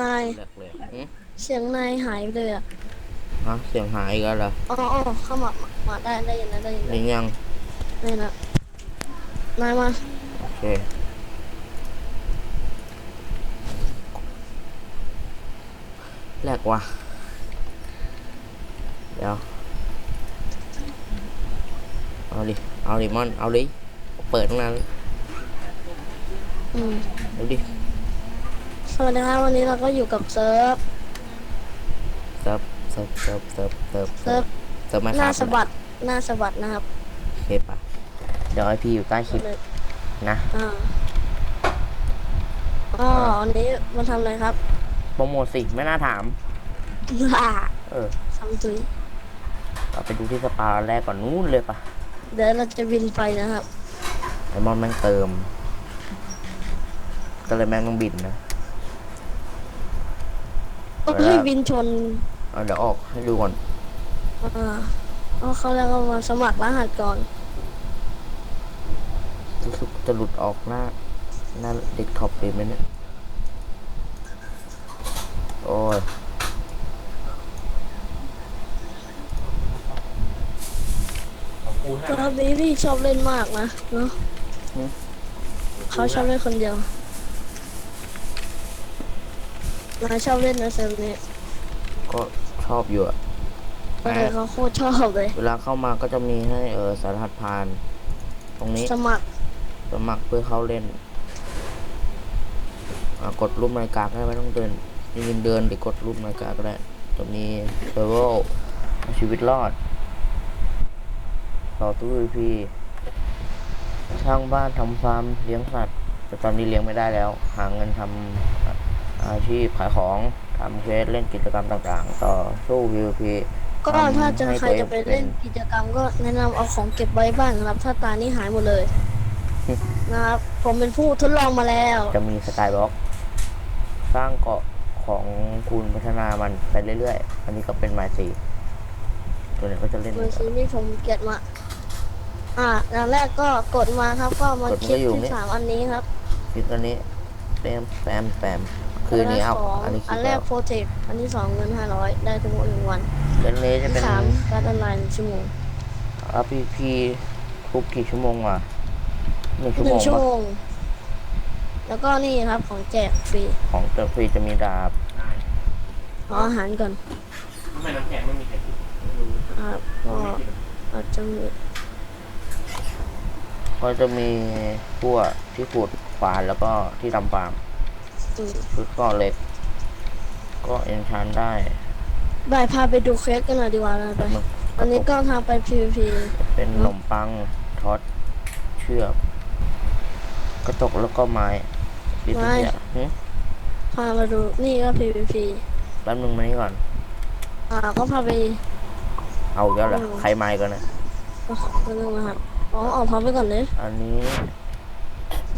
นายแหลกเลยหึเสียงนายหายไปเลยอะฮะเสียงหายอีกันเหรออ๋ออ๋อเข้ามามามาได้ได้ยินนะได้ยินนี่ยังได้ยินนะนายมาโอเคแหลกว่ะเดี๋ยวเอาดิเอาดิมอนเอาดิเปิดตั้งนานแล้วอืมเดี๋ยวดิส วัสดีครับวันนี้เราก็อยู่กับเซิร์ฟเซิร์ฟเซิร์ฟเซิร์ฟเซิร์ฟเซิร์ฟเซิร์ฟเซิร์ฟไม่หขาน้าดสะบัดหน้าสะบัดนะครับโอเคปะเดี๋ยวไอพี่อยู่ใต้คลิปเลยนะอ่าอ๋อวันนี้มาทำอะไรครับโปรโมทสิไม่น่าถาม อ่าเออทำตุยเราไปดูที่สปาแรกก่อนนู้นเลยปะเดี๋ยวเราจะบินไปนะครับไอมอนแม่งเติม ก็เลยแม่งต้องบินนะ ก็เวลาให้บินชนเอาเดี๋ยวออกให้ดูก่อนอ่าเอาเขาแล้วก็มาสมัครรหัสก่อนรู้สึกจะหลุดออกหน้าหน้าเด็กท็อปเลยไหมเนี่ยโอ้ยตอนนี้พี่ชอบเล่นมากนะเนาะเขาชอบเล่นคนเดียว นายชอบเล่นนะเซิร์ฟนี้ก็ชอบอยู่อะเออเขาโคตรชอบเลย เวลาเข้ามาก็จะมีให้เออสารหัสพาน ตรงนี้สมัครสมัครเพื่อเข้าเล่นอ่ากดรูปนาฬิกาก็ได้ไม่ต้องเดินยืนเดินหรือกดรูปนาฬิกาก็ได้จะมีเซอร์เวลชีวิตรอดต่อตู้พีช่างบ้านทำฟาร์มเลี้ยงสัตว์แต่ตอนนี้เลี้ยงไม่ได้แล้ว หาเงินทำ อะอาชีพขายของทำเควสเล่นกิจกรรมต่างๆ ต่อสู้ PVP ก็ทำถ้าจะให้ใครตัวเองจะไปเล่นเป็นกิจกรรมก็แนะนำเอาของเก็บไว้บ้างนะครับ ถ้าตานี่หายหมดเลย นะครับ ผมเป็นผู้ทดลองมาแล้ว จะมีสกายบล็อก สร้างเกาะของคุณพัฒนามันไปเรื่อยๆ อันนี้ก็เป็นไม้สีตัวนี้ก็จะเล่นมือซื้อนี่ผมเก็บมาอ่าอย่างแรกก็กดมาครับ ก็มากดคลิปมาอยู่ที่นี่ สามอันนี้ครับ คลิปอันนี้แปมแปมแปม คืออันนี้เอาสองอันนี้คอัลินปแรแล้กวโปรเจกต์อันที่สองเงินห้าร้อยได้ทั้งหมดหนึ่งวันเล่นนี้จะที่เป็นสามการออนไลน์หนึ่งชั่วโมงอัพพีพีทุกกี่ชั่วโมงวะหนึ่งชั่วหโมนึ่งงชั่วปะโมง แล้วก็นี่ครับของแจกฟรี ของเตอร์ฟรีจะมีดาบขออาหารก่อนทำไมน้ำแข็งไม่มีใครกินไม่รู้ครับก็อาจจะมีก็จะมีพวกที่ขุดฟานแล้วก็ที่ทำฟาร์มอืม ชุดก็เล็ก ก็เอนชานได้บ่ายพาไปดูเควสกันหน่อยดีกว่านะไปอันนี้ก็ทางไป PVP เป็นขนมปังทอตเชือกกระจกแล้วก็ไม้ดิสไม้เนี่ยพามาดูนี่ก็ PVP แป๊บนึงมานี่ก่อน อ่าก็พาไป เอาแล้วเหรอใครไม้ก่อนนะก็นึงนะครับอ๋อออกพาไปก่อนเลยอันนี้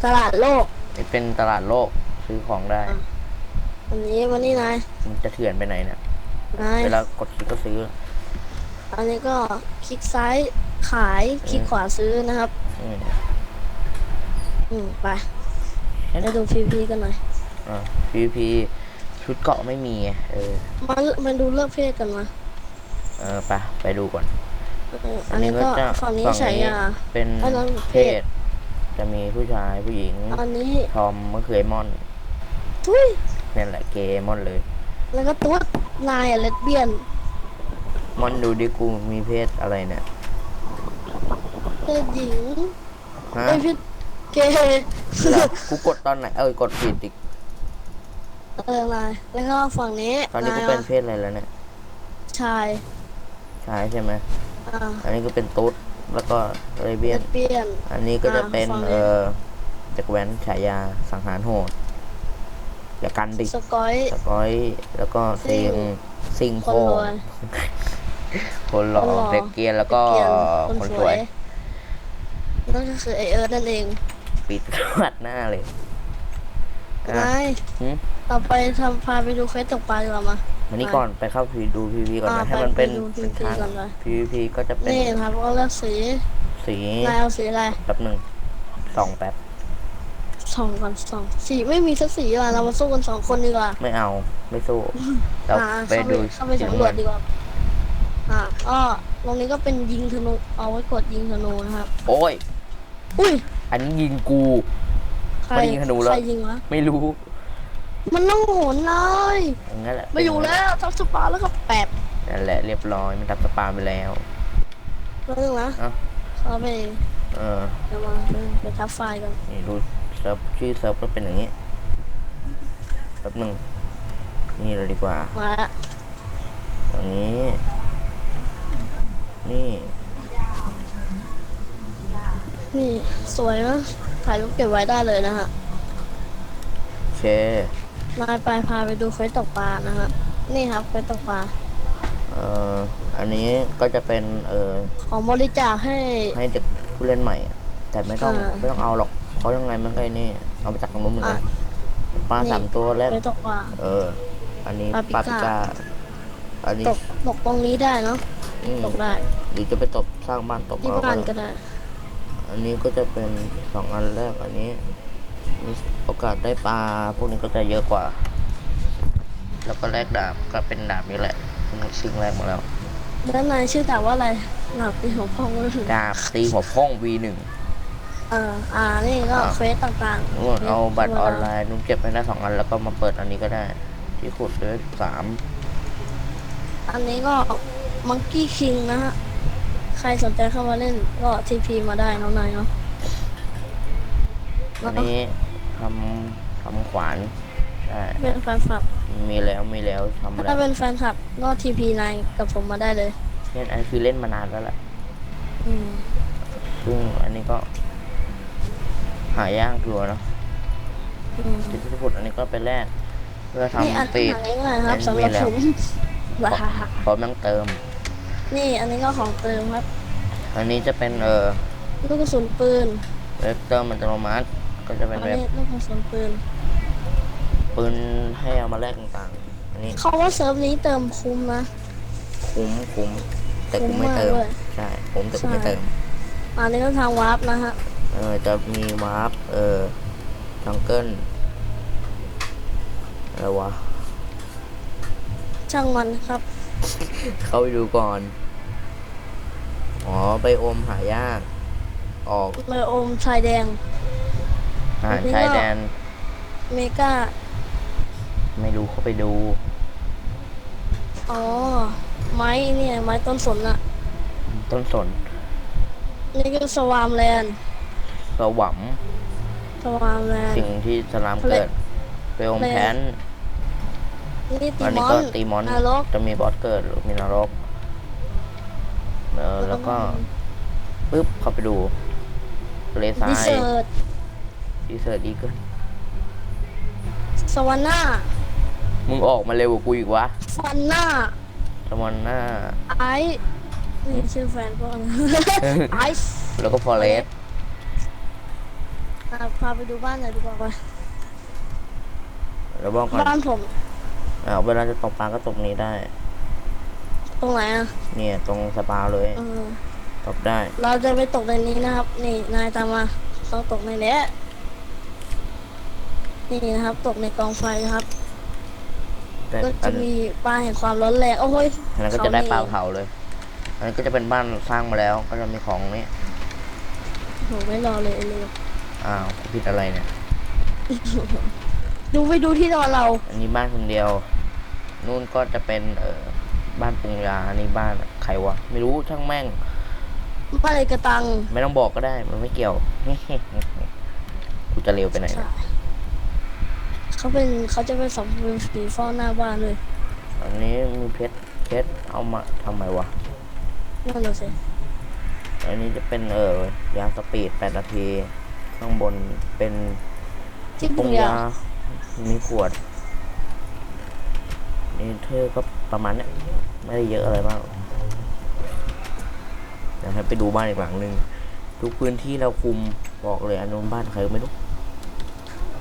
ตลาดโลกเป็นตลาดโลก ซื้อของได้อะอันนี้วันนี้นายมันจะเถื่อนไปไหนเนี่ยนายเวลากดคลิกก็ซื้อ อันนี้ก็คลิกซ้ายขายคลิกขวาซื้อนะครับ อืมอืมไปไปดู PVP กันหน่อยอ่า PVP ชุดเกาะไม่มีไงเออมามาดูเลือกเพศกันมา เออไปไปดูก่อนเอออันนี้ก็ฝั่งนี้ฉายาเป็นอันนั้นเพศ จะมีผู้ชายผู้หญิง อันนี้ทอมมะเขือมอน ทุยนั่นแหละเกย์มอนเลยแล้วก็ตัวนายอะเลสเบี้ยนมอนดูดิกูมีเพศอะไรเนี่ยเพศหญิงฮะเอ้ยเพศเกย์เหรอกูกดตอนไหนเออกดผิดอีกเออนายแล้วก็ฝั่งนี้ตอนนี้กูายเป็นวะเพศอะไรแล้วเนี่ยชายชายใช่ไหมอ่าอันนี้ก็เป็นตุ๊ดแล้วก็เรเบีเลยน สเบี้ยน อันนี้ก็จะอ่าเป็นฝั่งนี้เออจักรแว้นฉายาสังหารโหด อย่ากันดิสกอยสกอย แล้วก็ซิซิงงซิงคโคนรวยคนหล่อคนหล่อเด็กเกรียนแล้วก็เกียนคนสวยนั่นก็คือไอเอิร์ธนั่นเอง ปิดวัดหน้าเลยอะนายหืมต่อไปทำพาไปดูเควสตกปลาดีกว่ามาวันนี้ไปก่อนไปเข้าพีดูพีวีก่อนอ่านะให้มันเป็นไปดูเป็น PVP ทางก่อนเลยพีวีก็จะเป็นนี่ครับก็เลือกสี สีนายเอาสีอะไรแป๊บหนึ่งสองแป๊บ สสองก่อนสองสีไม่มีสักสีอะเรามาสู้กันสองคนดีกว่าไม่เอาไม่สู้เราอ่าไปเข้าไปดูเข้าไปสำรวจดีกว่าอ่าก็ตรงนี้ก็เป็นยิงธนูเอาไว้กดยิงธนูนะครับ โอ้ย อุ้ยอันนี้ยิงกู ใครไม่ยิงธนูแล้ว ใครยิงวะไม่รู้มันต้องโหนเลยอย่างนั้นแหละไม่อยู่แล้วทับสปาแล้วก็แปดนั่นแหละเรียบร้อยมันดับสปาไปแล้ว เรื่องนะเอ้า เข้าไปเออเดี๋ยวมาไปทับไฟล์กันนี่ดูเซิร์ฟชื่อเซิร์ฟก็เป็นอย่างนี้แป๊บหนึ่งนี่เลยดีกว่ามาละอย่างนี้ นี่ นี่สวยนะถ่ายรูปเก็บไว้ได้เลยนะฮะโอเค นายไปพาไปดูเฟซตกปลานะฮะนี่ครับเฟซตกปลาเอ่อ อันนี้ก็จะเป็น เอ่อ ของบริจาคให้ให้เด็กผู้เล่นใหม่อะแต่ไม่ต้อง อ่า ไม่ต้องเอาหรอก เพราะยังไงมันก็ไอ้นี่ เอาไปจากตรงนู้นเหมือนกันอะปลานี่สามตัวแรกเฟซตกปลาเออ อันนี้ปปลาลาปิปิก้าก้าอันนี้ตกตกตรงนี้ได้เนาะอืมตกได้หรือจะไปตบสร้างบ้านตบที่เอาบ้านก็ก็ได้ได้ อันนี้ก็จะเป็นสองอันแรกอันนี้มีโอกาสได้ปลาพวกนี้ก็จะเยอะกว่า แล้วก็แลกดาบก็เป็นดาบนี้แหละสมมติซิงแรกมาแล้วแล้วนายชื่อแต่ว่าอะไรหนักตีหัวพองเลยดาบตีหัวพ่อง V1 เอออ่า นี่ก็อ่าเฟซต่างนู่นเอาบัตรออนไลน์นุ่นเก็บไปได้สองอันแล้วก็มาเปิดอันนี้ก็ได้ ที่ขุดด้วยสามอันนี้ก็มังกี้คิงนะฮะ ใครสนใจเข้ามาเล่นก็ทีพีมาได้น้องนายเนาะอันนี้ทำทำขวานใช่เป็นแฟนคลับ มีแล้วมีแล้วทำแล้ถ้าวเป็นแฟนคลับก็ทีพีนายกับผมมาได้เลยเนี่ยอันนคือเล่นมานานแล้วแหละอืมซึ่งอันนี้ก็ หายากอยู่อะเนาะอืมที่ที่ขุดอันนี้ก็เป็นแรกเพื่อนี่อันทำปีกหาง่ายๆครับอันสำหมีรับแล้วผมว้าพร้อมต้องเติม นี่อันนี้ก็ของเติมครับ อันนี้จะเป็นเอ่อลูกกระสุนปืนเว็บเติมอัตโนมัติก็จะเป็นอันเว็บนี้ลูกกระสุนปืนปืนให้เอามาแลกต่างๆอันนี้เขาว่าเซิร์ฟนี้เติมคุ้มนะคุ้มคุ้มแต่คุ้กูมไม่เติมมากเลยใช่คุ้มแต่กูไม่ใช่เติมอันนี้ก็ทางวาร์ปนะฮะ เออจะมีวาร์ปเออจังเกิลอะไรวะช่างมันครับ เข้าไปดูก่อน อ๋อไบโอมหายาก ออกเมอโอมชายแดงอาหารอันนี้ชายก็แดน เมกาไม่รู้เข้าไปดู อ๋อ ไม้เนี่ย ไม้ต้นสนอะต้นสน นี่ก็สวามแลนด์ สวัมสวามแลนด์สิ่งที่สลามเกิดเปลวแพนนี่ตีอันมนี้อก็นตีมอนนรกจะมีบอสเกิดหรือมีนรกเออแล้วก็ปึ๊บเข้าไปดูทะเลทราดิยเซิร์ตดีเซอร์ดีเกินสวาน่ามึงออกมาเร็วกว่ากูอีกวะฟันน่าสมอนหน้า ไอซ์นี่ชื่อแฟนพวกนะ ไอซ์แล้วก็ฟอเรส อะพาไปดูบ้านหน่อยดีกว่าไปแล้วบอกก่อนบ้านผมอ่าเวลาจะตกปลาก็ตกนี้ได้ ตรงไหนอะเนี่ย ตรงสปาเลยเออตกได้ เราจะไปตกในนี้นะครับ นี่นายตามมาต้องตกในเนี้ยนี่นะครับ ตกในกองไฟครับแต่ก็อัจะนมีปลาแห่งความร้อนแรงโอ้ยอันนั้นก็จะได้ปลาเขเผาเลย อันนี้นก็จะเป็นบ้านสร้างมาแล้ว ก็จะมีของนี้โหไม่รอเลยเลย อ้าวกูผิดอะไรเนี่ย ดูไปดูที่นอนเรา อันนี้บ้านคนเดียว นู่นก็จะเป็นเอ่อบ้านปรุงยาอันนี้บ้านใครวะ ไม่รู้ช่างแม่ง บ้านอะไรกระตังไม่ต้องบอกก็ได้ มันไม่เกี่ยว กูจะเร็วไปไหนใช่เนี่ยเขาเป็นเขาจะเป็นสองเป็นสีฟ้าหน้าบ้านเลยอันนี้มีเพชร เพชรเอามาทำไมวะ นั่นเลยสิอันนี้จะเป็นเออยาสปีดแปดนาที ข้างบนเป็นที่ปปุรุงงยายามีขวดนี่เธอก็ประมาณเนี้ยไม่ได้เยอะอะไรมากเดี๋ยวให้ไปดูบ้านอีกหลังหนึ่งทุกพื้นที่เราคุมบอกเลยอันนู้นบ้านใครก็ไม่รู้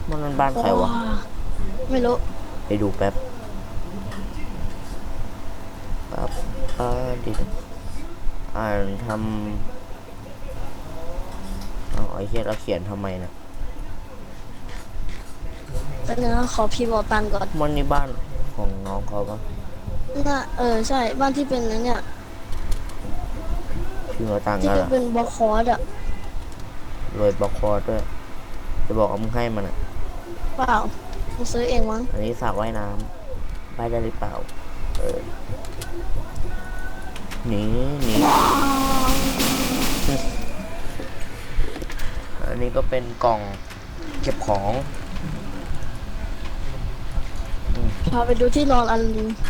มันนั้นบ้านใครวะไม่รู้ไปดูแป๊บปั๊บอ่าดิอ่านทำเอา ไอ้เหี้ยเราเขียนทำไมนะแต่เนื้อขอพิมพ์เอาตังค์ก่อนมันนี่บ้านของน้องเขาปะน่าเออใช่บ้านที่เป็นนั้นเนี่ยพี่มาตังค์ที่กันเหรอเป็นบล็อกคอร์ดอะรวยบอกคอด้วยจะบอกเอามึงให้มันอะ เปล่ามึงซื้อเองมั้งอันนี้สระว่ายน้ำไปได้หรือเปล่า เออหนีหนี อันนี้ก็เป็นกล่องเก็บของพาไปดูที่นอนอัน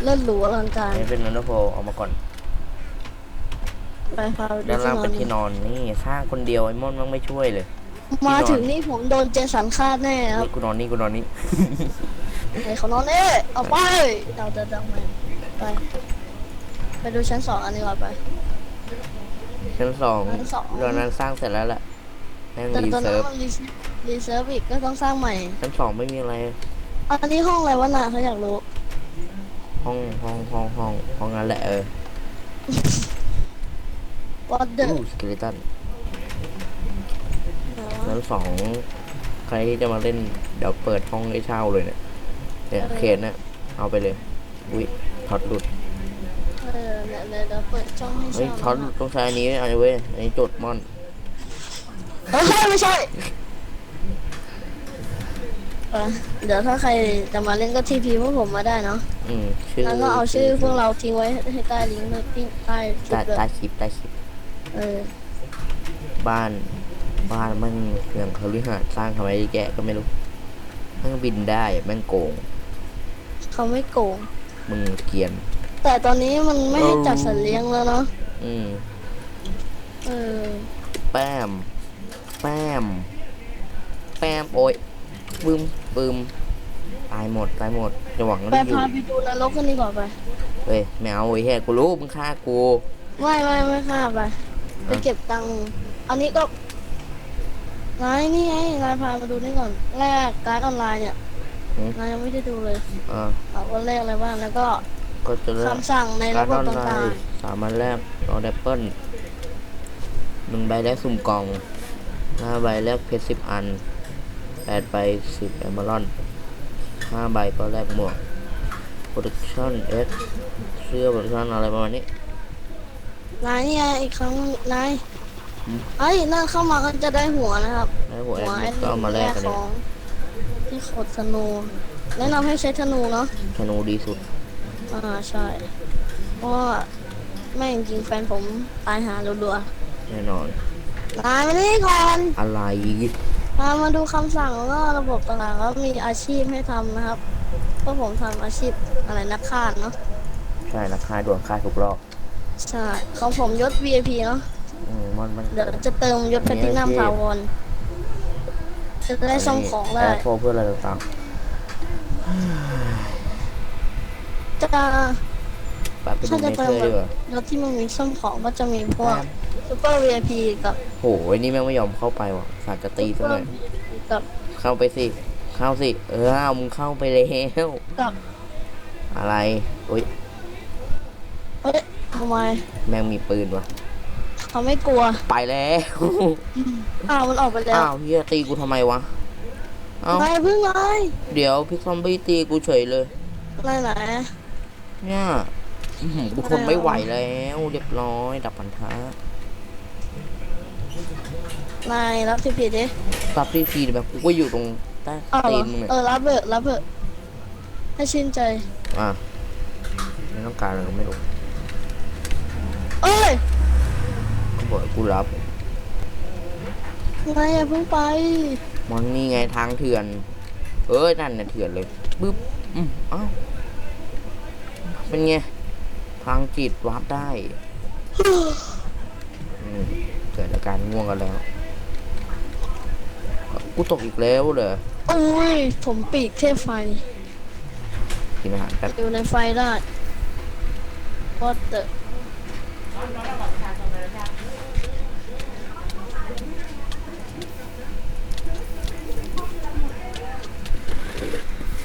เลิศหรูอลังกาอัรนนี้เป็นนันโฟเอามาก่อน ไปพาไปดูด้านที่ล่างนอเป็นนที่นอนนี่สร้างคนเดียวไอ้มอนมันไม่ช่วยเลย มาถึงนี่ผมโดนเจสันฆ่าแน่ครันี่บกูนอนนี่กูนอนนี่ ไอ้เขานอนเน่เอาไปเอาเดินดังไปไปไปดูชั้นสองอันนี้ก่อนไป ชั้นสองชั้นสอง ตอนนั้นสร้างเสร็จแล้วแหละ แม่งแต่รีตอนนั้เซินร์ฟมันรีรีเซิร์ฟอีกก็ต้องสร้างใหม่ชั้นสองไม่มีอะไรอันนี้ห้องอะไรวะน่ะเขาอยากรู้ห้องห้องห้องห้องห้องนั้นแหละเออวอเดอร์อู้สเกเลตันชั้นสองใครที่จะมาเล่นเดี๋ยวเปิดห้องให้เช่าเลยเนี่ยเนี่ยเขตเนี่ยเอาไปเลยอุ้ยท็อตหลุดเออเดี๋ยวเดี๋ยวเดี๋ยวเปิดช่องให้เฮ้ยเช่าท็อตหลุดต้องใช้อันนี้อันนี้เว้ยอันนี้จดมอน ไม่ใช่ไม่ใช่เออเดี๋ยวถ้าใครจะมาเล่นก็ทีพีพวกผมมาได้เนาะอืมชื่อแล้วก็เอาชื่อพวกเราทิ้งไว้ให้ใต้ลิงก์ด้วยที่ใต้คลิใต้ปเลยใต้คลิปใต้คลิปเออบ้าน บ้านมันอย่างเขาลิหาสน์สร้างทำไมแกะก็ไม่รู้แมันบินได้แม่งโกงเขาไม่โกง มึงเกรียน แต่ตอนนี้มันไม่ให้เออจัดสัตว์เลี้ยงแล้วเนาะอืม เออ แป้ม แป้ม แป้มโอ้ยบึมบึมตายหมดตายหมดจะหวังไปได้อยู่พาไปดูนรกกันดีกว่าไปเฮ้ยไม่เอาไอ้แค่กูรู้มึงฆ่ากูไม่ไม่ไม่ค่ะไปไปเก็บตังค์อันนี้ก็นายนี่ไงนายพามาดูนี่ก่อนแลกการ์ดออนไลน์เนี่ยหืมนายยังไม่ได้ดูเลยอ่าเอาว่าแลกอะไรบ้างแล้วก็ก็จะเริ่มคำสั่งในการระ์ดบอบอนไลต่างน์สามอันแรกรอแอปเปิลหนึ่งใบแรกสุ่มกล่อง ห้าใบแรกเพชรสิบอันแปดใบสิบแอมเบอรอนห้าใบก็แรกหมวกโปรดักชั่นเอ็กเสื้อโปรดักชั่นอะไรประมาณนี้ๆนายนี่ไงอีกครั้งนายหืมไอ้ยนั่นเข้ามาก็จะได้หัวนะครับ แล้วหัวแอหัดวมินก็เอามาแลกกันขเนี่ยองที่ขดธนูแนะนำให้ใช้ธนูเนาะ ธนูดีสุด อ่าใช่ เพราะว่าแม่งจริงๆแฟนผมตายหารัวแน่นอน ๆนายมานี่ก่อนอะไรพามาดูคำสั่งแล้วก็ระบบต่างๆแล้วมีอาชีพให้ทำนะครับเพราะผมทำอาชีพอะไรนักฆ่าเนาะใช่นะค่ายดวงค่ายทุกรอบใช่ของผมยศ VIP เนาะอืมมันมันเดี๋ยวจะเติมยศแพลตินัมถาวรจะได้ซ่อมของได้ แอร์โฟเพื่ออะไรต่างจะๆไปไปดูถ้าเนจะเธเติอมร์ดีกว่ารถที่มันมีซ่อมของก็จะมีพวกซูเปอร์ VIP กับโอ้ยนี่แม่งไม่ยอมเข้าไปว่ะสาดจะตีซะหน่อยกับเข้าไปสิ เข้าสิ เออเอามึงเข้าไปแล้วกับอะไรโอ้ยเฮ้ยทำไมแม่งมีปืนว่ะ เขาไม่กลัวไปแล้วอ้าวมันออกไปแล้วอ้าวเฮียตีกูทำไมวะเอ้าไปเพิ่งเลยเดี๋ยวพี่ซอมบี้ตีกูเฉยเลยไหนไหนเนี่ยอื้อหือ กูทนไม่ไหวแล้วเรียบร้อยดับพันธะนายรับที่ผิดดิซับพี่พีแบบกูก็อยู่ตรงใต้อ้าวเหตีรอนมึงเนี่ยเออรับเถอะรับเถอะให้ชื่นใจ อะไม่ต้องการอะไรก็ไม่รู้เอ้ยกูบอกให้กูรับนายอย่าเพิ่งไปมันนี่ไงทางเถื่อน เอ้ยนั่นน่ะเถื่อนเลยปึ๊บอืมเอ้าเป็นไง ทางจิตวัดได้อืมเกิดอาการง่วงกันแล้ว กูตกอีกแล้วเหรอโอ้ย ผมปีกเทพไฟกินอาหารแป๊บอยู่ในไฟได้ What the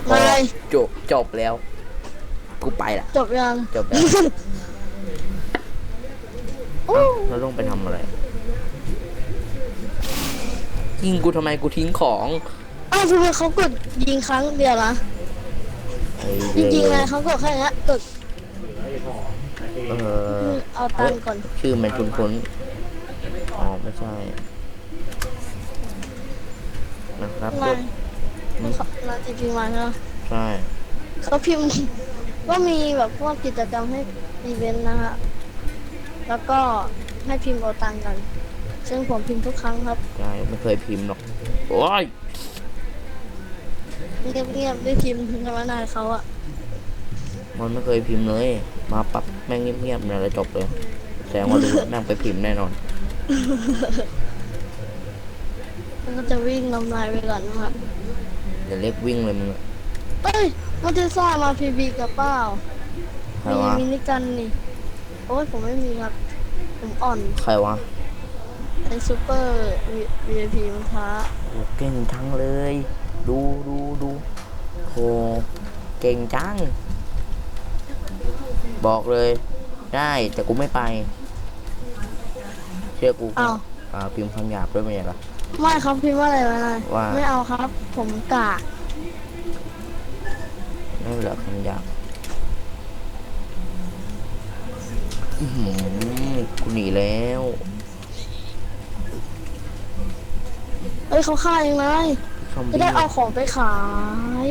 พอนายจบจบแล้วกู ไปละจบยังจบแล้วโอ้เอ้าแล้วลงไปทำอะไรยิงกูทำไมกูทิ้งของเอ้าอ้าวทำไมเขากดยิงครั้งเดียวล่ะไอ้จริงๆเลยเขากดแค่นี้กดเออเอาตังค์ก่อนชื่อมันคุ้นคุ้นๆอ๋อไม่ใช่นะครับมาอืมมาจริงๆมาเนาะใช่เขาพิมพ์ ก็มีแบบพวกกิจกรรมให้อีเวนต์นะฮะ แล้วก็ให้พิมพ์เอาตังค์กัน ซึ่งผมพิมพ์ทุกครั้งครับใช่ไม่เคยพิมพ์หรอก โอ้ยเงียบๆได้พิมพ์ธรรมนายเขาอะมันไม่เคยพิมพ์เลย มาปับแม่งเงียบๆเนี่ยแล้วจบเลย แสดงว่ารู้นั่งไปพิมพ์แน่นอน มันก็จะวิ่งนำลายไปก่อนนะครับเดี๋ยวเล็กวิ่งเลยมึงอะ เอ้ยมันจะซ่ามาพีบีกับเปล่าใครมีวะมินิกันนี่ โอ้ยผมไม่มีครับ ผมอ่อนใครวะไอซูเปอร์ VIP มันท้าโอ้เก่งทั้งเลย ดูดูดูโหเก่งจัง บอกเลย ได้แต่กูไม่ไป เชื่อกูอ้าวอ่าพิมพ์คำหยาบด้วยไหมล่ะไม่ครับพิมพ์ว่าอะไรมาหน่อยว่า ไม่เอาครับ ผมกา กนั่นเหรอคำหยาบอื้อหือกูหนีแล้ว เอ้ยเขาฆ่าเองเลยซอมจะบี้ได้เอาของไปขาย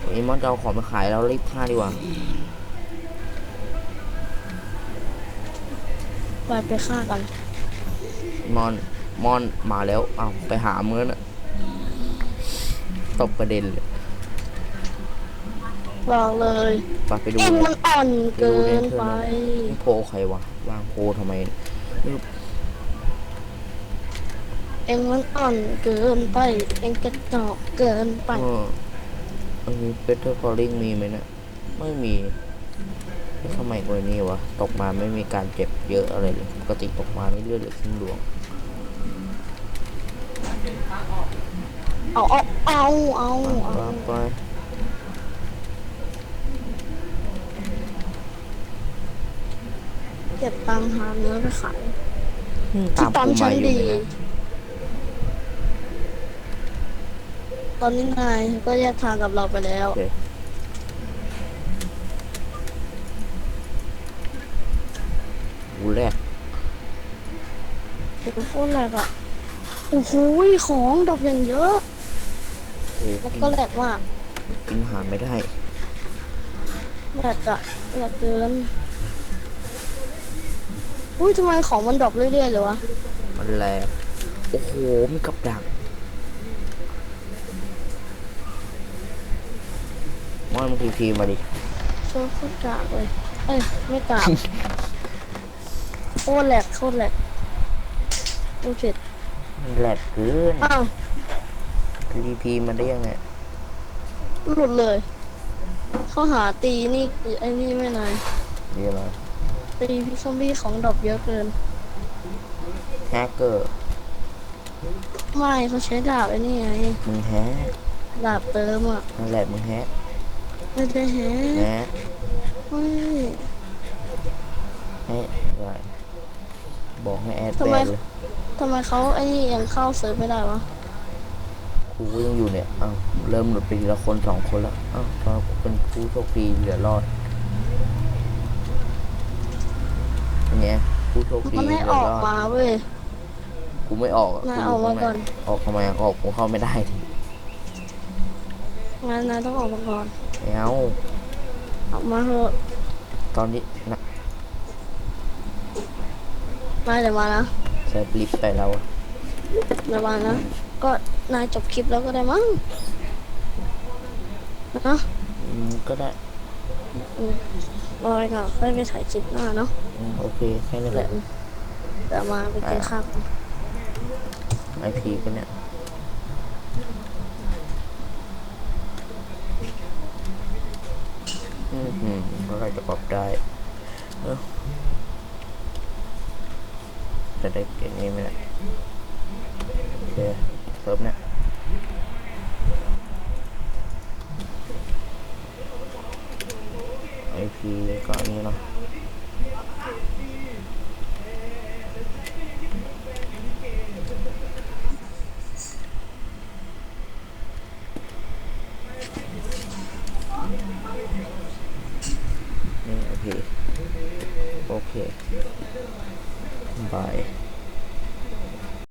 ไอ้มอนจะเอาของมาขายแล้วรีบฆ่าดีกว่าไปไปฆ่ากันมอนมอนมาแล้วอ้าวไปหาเมื่อน่ะตบประเด็นเลย บอกเลยไปไปดูเอ็งเลยมันอ่อนเกินไปนี่โพลใครวะวางโพลทำไมเอ็งมันอ่อนเกินไป เอ็งกระจอกเกินไปเอออันนี้เ e เ e อร์ฟอลลิงมีไหมเนะ ไม่มีแล้วทำไมกรณีวะ ตกมาไม่มีการเจ็บเยอะอะไรเลย ปกติตกมานี่เลือดเหลือครึ่งดวง เอาเอาเอาเอาเอาไปไป เก็บตังค์หาเนื้อไปขายอืมที่ตามปั๊มกูชั้มานอยู่ดี เลยนะตอนนี้นายก็แยกทางกับเราไปแล้วโอเคกูแรกโอ้โหโคตรแหลกอะ โอ้โหของดอกอย่างเยอะโอ้แล้วกินก็แหลกมาก กินอาหารไม่ได้ แหลกอะแหลกเกิน อุ้ยทำไมของมันดรอปเรื่อยๆเลยวะมันแรงโอ้โหมีกับดักมอนมึงทีพีมาดิโคตรโคตรกากเลย เอ้ยไม่กากโคตรแหลกโคตรแหลกโอ้เจ็ดมันแหลกเกินอ้าวทีพีมาได้ยังไงหลุดเลย เขาหาตีนี่ไอ้นี่ไม่นานดีอะไร ตีพิซซอมบี้ของดรอปเยอะเกิน แฮกเกอร์ไม่เขาใช้ดาบไอ้นี่ไงมึงแฮกดาบเติมอะนั่นแหละมึงแฮกไม่ได้แฮะแฮกเฮ้ยแฮกอะไบอกให้แอดทำแบไมนเลยทำไมเขาไอ้นี่ยังเข้าเซิร์ฟไม่ได้วะกูก็ยังอยู่เนี่ยอ้าวเริ่มหลุดไปทีละคนสองคนแล้วอ้าวตอนกูเป็นผู้โชคดีเหลือรอด ไงผู้โชคดีมันเหลืไม่อออกรอดมาเว้ยกูไม่ออกอะนายกูยู่ออกมาข้งใก่อนออกทำไมอะออกกูเข้าไม่ได้งั้นนายต้องออกมาก่อนไม่เอาออกมาเถอะตอนนี้นะนายเดี๋ยวมานะใช้ลิฟต์ไปแล้วอะเดี๋ยวมานะก็นายจบคลิปแล้วก็ได้มั้งนะอืมก็ได้ อืมรอไปก่อนค่อยไปถ่ายคลิปหน้าเนาะอืมโอเค แค่นี้แหละเดี๋ยวมาไปกินข้าวกันไอพีก็เนี่ย อืมหืมเมื่อไหรจะปรับได้เออจะได้เก่งนี้ไหมเนี่ยโอเคเซิร์ฟเนี่ย ทีก็นี้เนาะนี่โอเค โอเคบาย